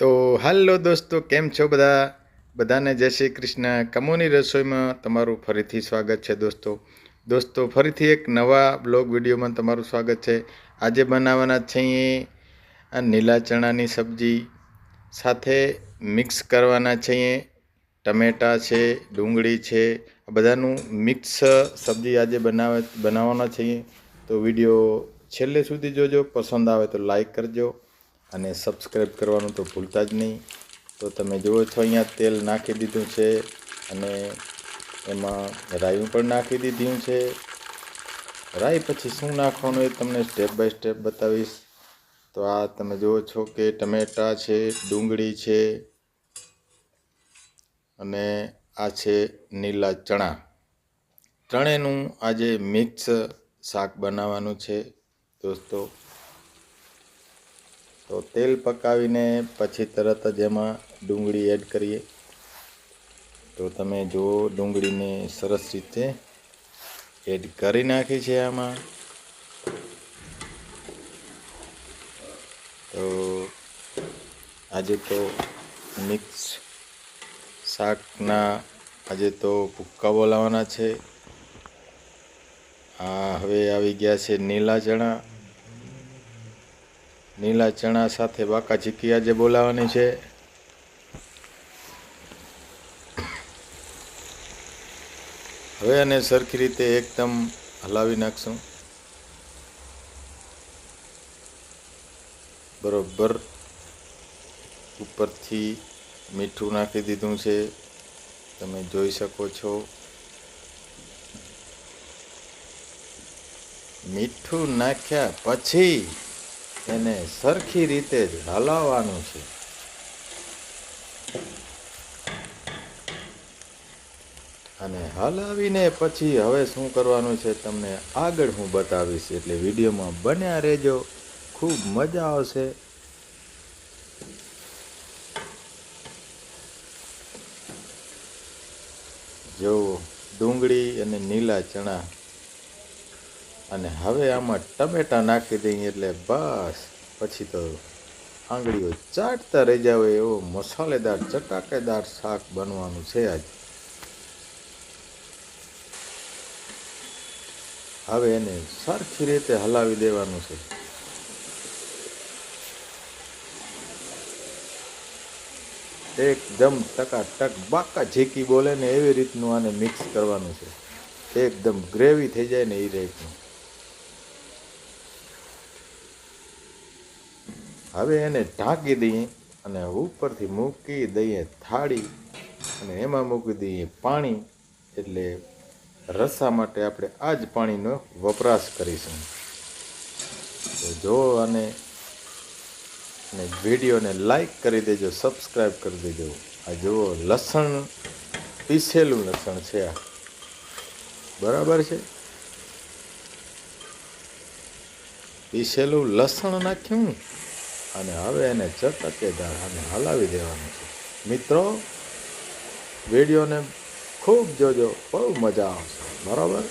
તો હાલો દોસ્તો, કેમ છો બધા? બધાને જય શ્રી કૃષ્ણ. કમોની રસોઈમાં તમારું ફરીથી સ્વાગત છે દોસ્તો. દોસ્તો, ફરીથી એક નવા બ્લોગ વિડીયોમાં તમારું સ્વાગત છે. આજે બનાવવાના છે આ નીલા ચણાની સબ્જી, સાથે મિક્સ કરવાના છે ટમેટાં છે, ડુંગળી છે, આ બધાનું મિક્સ સબ્જી આજે બનાવે, બનાવવાના છે તો વીડિયો છેલ્લે સુધી જોજો, પસંદ આવે તો લાઈક કરજો. અને સબસ્ક્રાઈબ કરવાનું તો ભૂલતા જ નહીં. તો તમે જુઓ છો, અહીંયા તેલ નાખી દીધું છે અને એમાં રાયું પણ નાખી દીધું છે. રાઈ પછી શું નાખવાનું એ તમને સ્ટેપ બાય સ્ટેપ બતાવીશ. તો આ તમે જુઓ છો કે ટમેટાં છે, ડુંગળી છે અને આ છે નીલા ચણા. ત્રણેયનું આજે મિક્સ શાક બનાવવાનું છે. દોસ્તો તો તેલ પકાવીને પછી તરત જ એમાં ડુંગળી એડ કરીએ. તો તમે જુઓ ડુંગળીને સરસ રીતે એડ કરી નાખી છે આમાં. તો આજે તો મિક્સ શાકના આજે તો ભૂક્કા બોલાવવાના છે. આ હવે આવી ગયા છે નીલા ચણા. નીલા ચણા સાથે બાકા ચીકી આજે બોલાવાની છે. હવે અને સરખી રીતે એકદમ હલાવી નાખશું. બરોબર. ઉપરથી મીઠું નાખી દીધું છે. તમે જોઈ શકો છો. મીઠું નાખ્યા પછી એને સરખી રીતે જ હલાવવાનું છે. અને હલાવીને પછી હવે શું કરવાનું છે તમને આગળ હું બતાવીશ, એટલે વિડીયોમાં બન્યા રહેજો. ખૂબ મજા આવશે. જો ડુંગળી અને નીલા ચણા અને હવે આમાં ટમેટાં નાખી દઈએ એટલે બસ, પછી તો આંગળીઓ ચાટતા રહી જાવ એવો મસાલેદાર, ચટાકેદાર શાક બનવાનું છે આજ. હવે એને સરખી રીતે હલાવી દેવાનું છે. એકદમ ટકાટક, બાકા ઝીકી બોલે ને એવી રીતનું આને મિક્સ કરવાનું છે. એકદમ ગ્રેવી થઈ જાય ને એ રીતનું. હવે એને ઢાંકી દઈએ અને ઉપરથી મૂકી દઈએ થાળી અને એમાં મૂકી દઈએ પાણી. એટલે રસા માટે આપણે આ જ પાણીનો વપરાશ કરીશું. તો જો અને વિડીયોને લાઈક કરી દેજો સબસ્ક્રાઈબ કરી દેજો. આ જુઓ લસણ, પીસેલું લસણ છે આ. બરાબર છે? પીસેલું લસણ નાખ્યું અને હવે એને ચટકેદાર અને હલાવી દેવાનું છે. મિત્રો, વિડીયોને ખૂબ જોજો, બહુ મજા આવશે. બરાબર?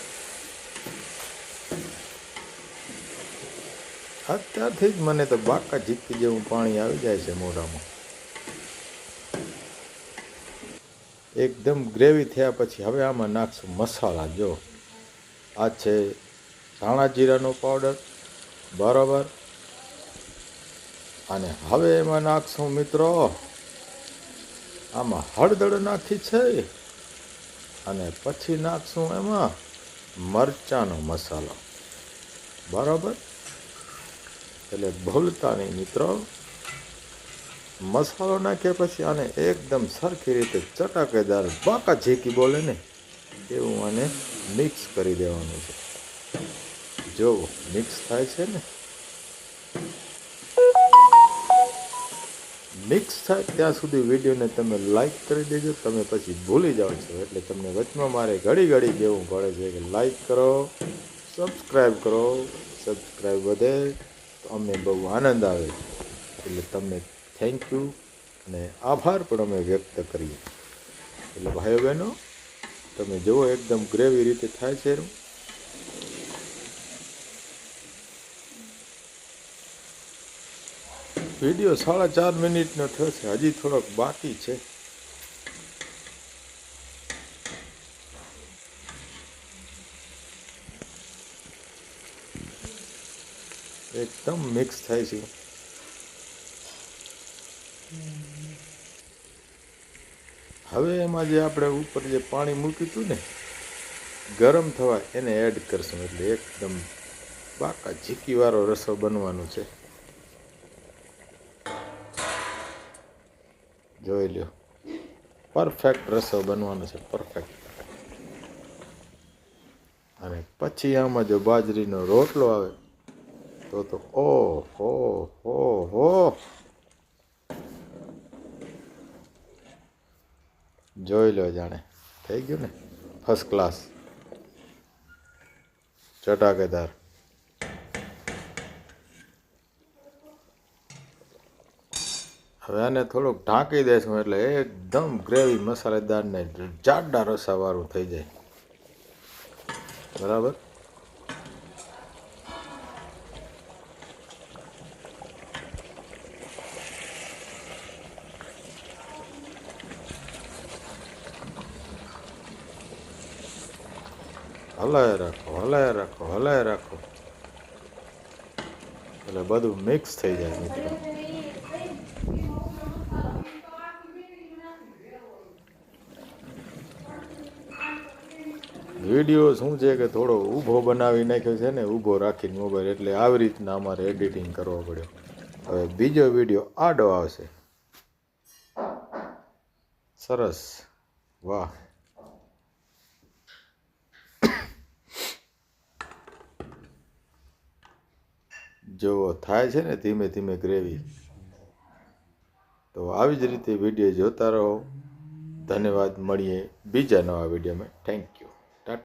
અત્યારથી જ મને તો બાકા ઝીકી જેવું પાણી આવી જાય છે મોઢામાં. એકદમ ગ્રેવી થયા પછી હવે આમાં નાખશું મસાલા, જો. આ છે ધાણા જીરાનો પાવડર. બરાબર? અને હવે એમાં નાખશું મિત્રો. આમાં હળદર નાખી છે. અને પછી નાખશું એમાં મરચાંનો મસાલો. બરાબર? એટલે ભૂલતા નહીં મિત્રો. મસાલો નાખ્યા પછી આને એકદમ સરખી રીતે ચટાકેદાર બાકા ઝીકી બોલે ને, એવું આને મિક્સ કરી દેવાનું છે. જો મિક્સ થાય છે ને મિક્સ થાય ત્યાં સુધી વિડીયોને તમે લાઇક કરી દેજો. તમે પછી ભૂલી જાઓ છો. એટલે તમને વચમાં મારે ઘડી ઘડી કહેવું પડે છે કે લાઇક કરો સબસ્ક્રાઈબ કરો. સબસ્ક્રાઈબ વધે તો અમને બહુ આનંદ આવે. એટલે તમને થેન્ક યુ અને આભાર પણ અમે વ્યક્ત કરીએ. એટલે ભાઈઓ બહેનો, તમે જુઓ, એકદમ ગ્રેવી રીતે થાય છે. વીડિયો સાડા ચાર મિનિટનો થયો છે હજી થોડોક બાકી છે. એકદમ મિક્સ થાય છે. હવે એમાં જે આપણે ઉપર જે પાણી મૂક્યું હતું ને, ગરમ થવા એને એડ કરશું. એટલે એકદમ બાકા ચીકીવાળો રસો બનવાનો છે. જોઈ લ્યો. પરફેક્ટ રસો બનવાનો છે પરફેક્ટ અને પછી આમાં જો બાજરીનો રોટલો આવે, તો તો ઓ હો હો હો. જોઈ લો જાણે, થઈ ગયું ને? ફર્સ્ટ ક્લાસ ચટાકેદાર. હવે આને થોડુંક ઢાંકી દેશું એટલે એકદમ ગ્રેવી મસાલેદાર ને જાડા રસાવાળું થઈ જાય. બરાબર? હલાય રાખો હલાય રાખો હલાય રાખો. એટલે બધું મિક્સ થઈ જાય મિત્રો વીડિયો શું છે કે થોડો ઊભો બનાવી નાખ્યો છે ને, ઊભો રાખીને મોબાઈલ એટલે આવી રીતના અમારે એડિટિંગ કરવો પડ્યો. હવે બીજો વીડિયો આડો આવશે. સરસ. વાહ. જો થાય છે ને, ધીમે ધીમે ગ્રેવી. તો આવી જ રીતે વીડિયો જોતા રહો. ધન્યવાદ. મળીએ બીજા નવા વિડીયોમાં. Thank you